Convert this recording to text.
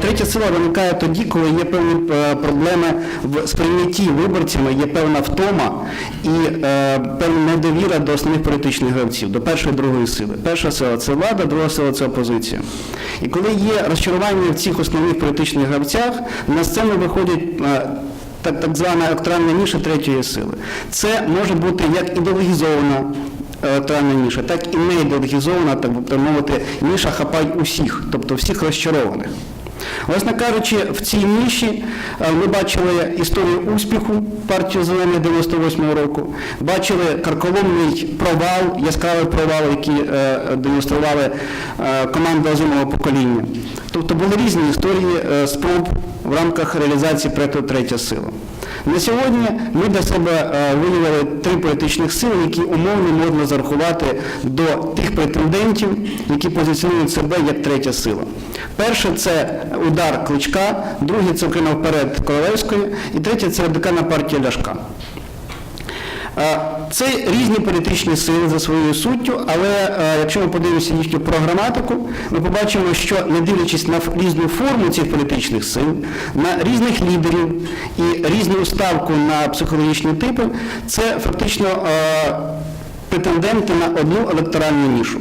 Третя сила виникає тоді, коли є певні е, проблеми в сприйнятті виборцями, є певна втома і е, певна недовіра до основних політичних гравців, до першої і другої сили. Перша сила це влада, друга сила це опозиція. І коли є розчарування в цих основних політичних гравцях, на сцену виходять. е, так, так звана електоральна ніша третьої сили. Це може бути як ідеологізована електоральна ніша, так і не ідеологізована, так би мовити, ніша хапай усіх, тобто всіх розчарованих. Власне кажучи, в цій ніші е, ми бачили історію успіху партії Зелених 98-го року, бачили карколомний провал, яскравий провал, який е, демонстрували е, команда озимого покоління. Тобто були різні історії спроб в рамках реалізації проєкту Третя сила. На сьогодні ми для себе е, виявили три політичних сили, які умовно можна зарахувати до тих претендентів, які позиціонують себе як третя сила. Перше це удар Кличка, друге це окремо вперед Королевської, і третє це радикальна партія Ляшка. Е, Це різні політичні сили за своєю суттю, але е, якщо ми подивимося їхню програматику, ми побачимо, що не дивлячись на різну форму цих політичних сил, на різних лідерів і різну ставку на психологічні типи, це фактично е, претенденти на одну електоральну нішу.